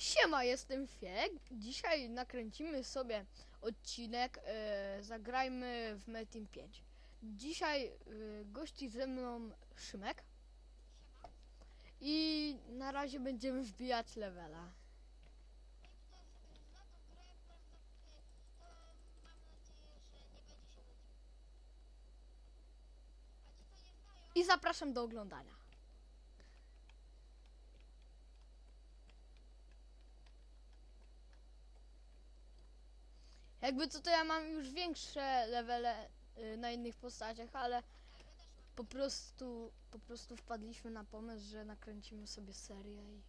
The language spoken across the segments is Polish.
Siema, jestem Fiek. Dzisiaj nakręcimy sobie odcinek e, Zagrajmy w Metin 5. Dzisiaj e, gości ze mną Szymek. I na razie będziemy wbijać levela. I zapraszam do oglądania. Jakby co to ja mam już większe levele y, na innych postaciach, ale po prostu po prostu wpadliśmy na pomysł, że nakręcimy sobie serię i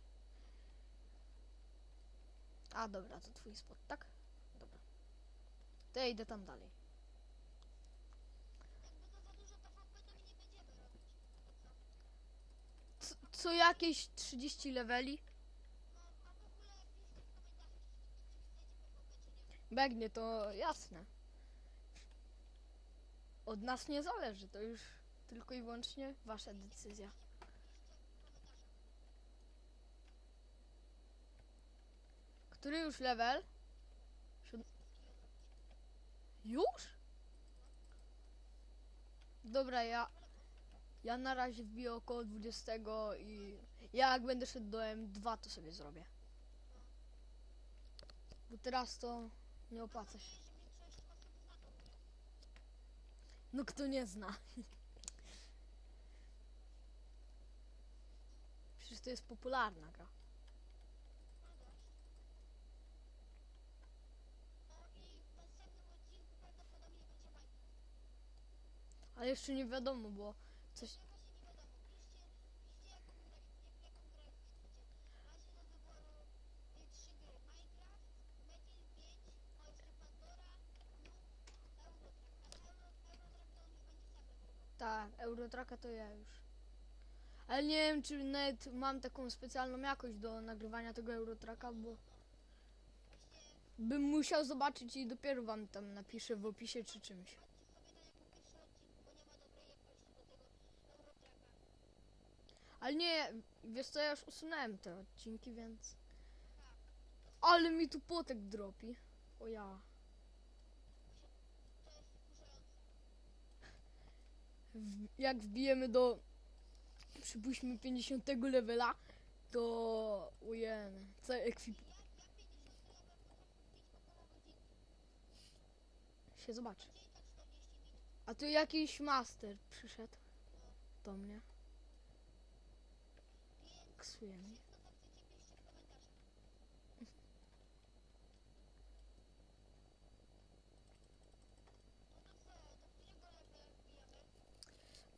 A dobra, to twój spot, tak? Dobra. To ja idę tam dalej. Co, co jakieś 30 leveli? Begnie, to jasne. Od nas nie zależy, to już tylko i wyłącznie wasza decyzja. Który już level? Już? Dobra, ja... Ja na razie wbiję około 20 i... Ja jak będę szedł do M2 to sobie zrobię. Bo teraz to nie opłaca się. No kto nie zna? Przecież to jest popularna gra. Ale jeszcze nie wiadomo, bo coś... Tak, Eurotraka to ja już. Ale nie wiem, czy nawet mam taką specjalną jakość do nagrywania tego Eurotraka, bo bym musiał zobaczyć i dopiero wam tam napiszę w opisie czy czymś. Ale nie, wiesz co, ja już usunąłem te odcinki, więc... Ale mi tu potek dropi. O ja. Jak wbijemy do przypuśćmy 50 levela, to ujemy. Co ekwip... się zobaczy. A tu jakiś master przyszedł do mnie. Ksuje mnie.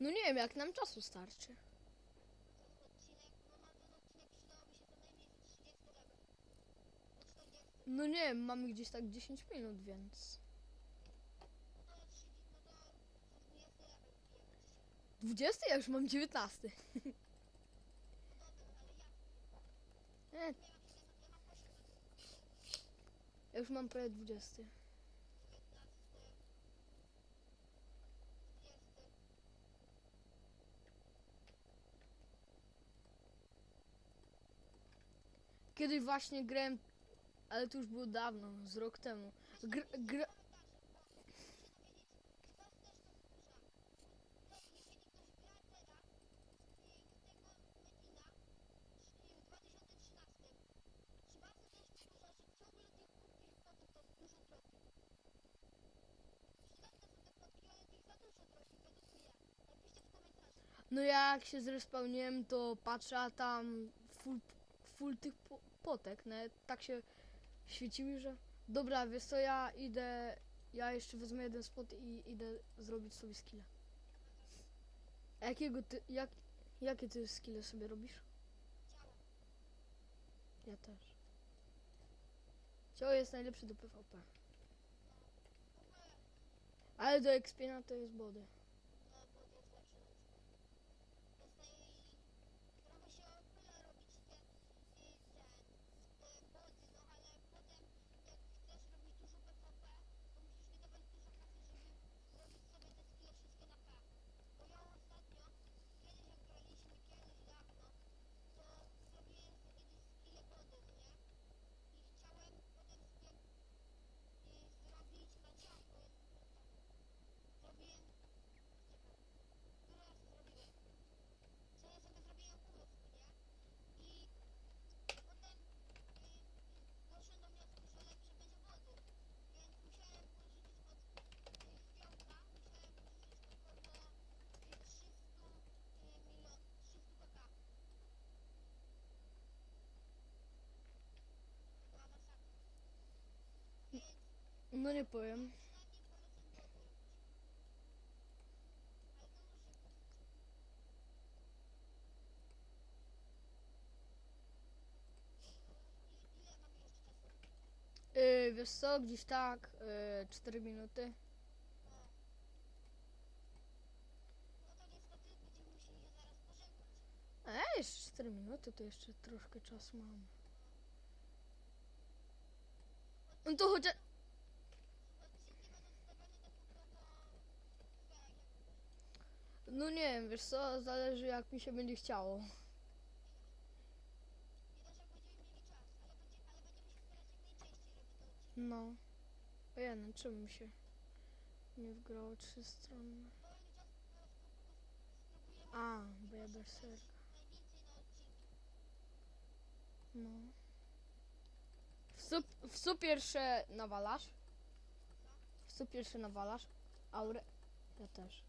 No nie wiem, jak nam czasu starczy. No nie wiem, mamy gdzieś tak 10 minut, więc... 20? Ja już mam 19. Nie. Ja już mam prawie 20. Kiedyś właśnie grałem, ale to już było dawno, z rok temu. Gr, gr, No jak się zrespawniłem, to patrzę, a tam full, full tych po, potek, nawet tak się świeciły, że... Dobra, wiesz co, ja idę, ja jeszcze wezmę jeden spot i idę zrobić sobie skilla. A jakiego ty, jak, jakie ty skille sobie robisz? Ja też. Ciało jest najlepszy do PvP. Ale do expienia to jest body. No nie powiem. Yy, wiesz co, gdzieś tak, yy, 4 minuty. E, jeszcze 4 minuty, to jeszcze troszkę czasu mam. No to chociaż... No nie wiem, wiesz co, zależy jak mi się będzie chciało. No. Ojej, czemu mi się nie wgrało trzy strony? A, bo ja berserka. No. W sup, w sup pierwsze nawalasz? W sup pierwsze nawalasz? Aurę? Ja też.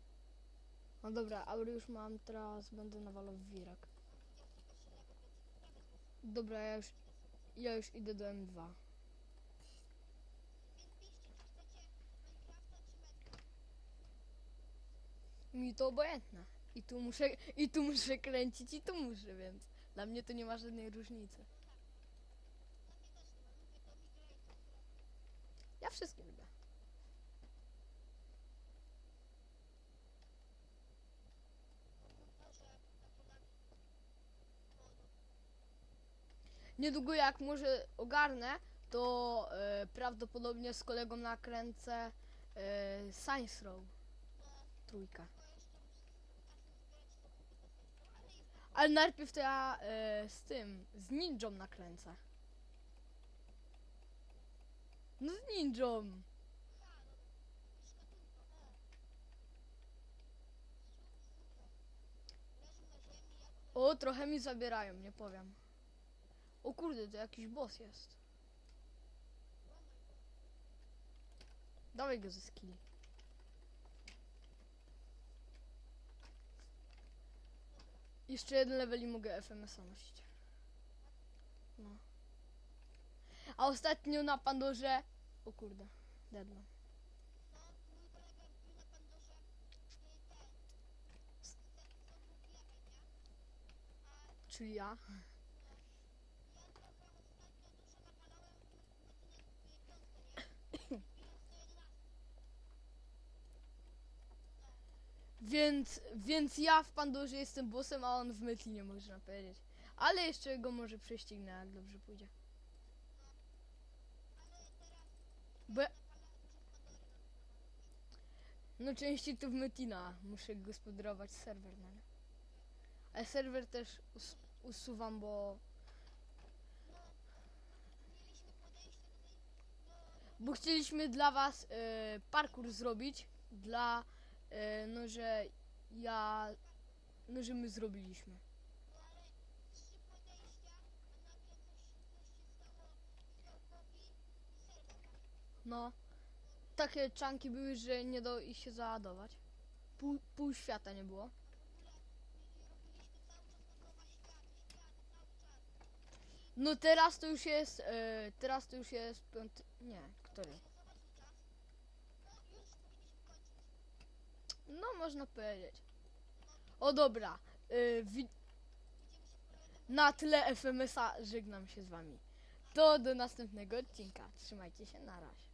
No dobra, aury już mam, teraz będę nawalał wirak. Dobra, ja już, ja już idę do M2. Mi to obojętne. I tu muszę, i tu muszę kręcić, i tu muszę, więc dla mnie to nie ma żadnej różnicy. Ja wszystkie lubię. Niedługo jak może ogarnę, to e, prawdopodobnie z kolegą nakręcę e, Science Row. Trójka. Ale najpierw to ja e, z tym, z ninją nakręcę. No z ninją. O, trochę mi zabierają, nie powiem. O kurde, to jakiś boss jest. Dawaj go ze skilli. Jeszcze jeden level i mogę FMS-a nosić. No. A ostatnio na Pandorze... O kurde, deadman. Czyli ja. Więc, więc ja w Pandorze jestem bossem, a on w Metlinie można powiedzieć. Ale jeszcze go może prześcignę, jak dobrze pójdzie. Bo... ja- No częściej to w Metina muszę gospodarować serwer, no nie? Ale serwer też us usuwam, bo... Bo chcieliśmy dla was e, parkour zrobić, dla... E, no, że ja... No, że my zrobiliśmy. No. Takie czanki były, że nie do ich się załadować. Pół, pół świata nie było. No teraz to już jest, e, teraz to już jest piąty, nie, który? No można powiedzieć. O dobra, wi- na tle FMS-a żegnam się z wami. To do następnego odcinka. Trzymajcie się, na razie.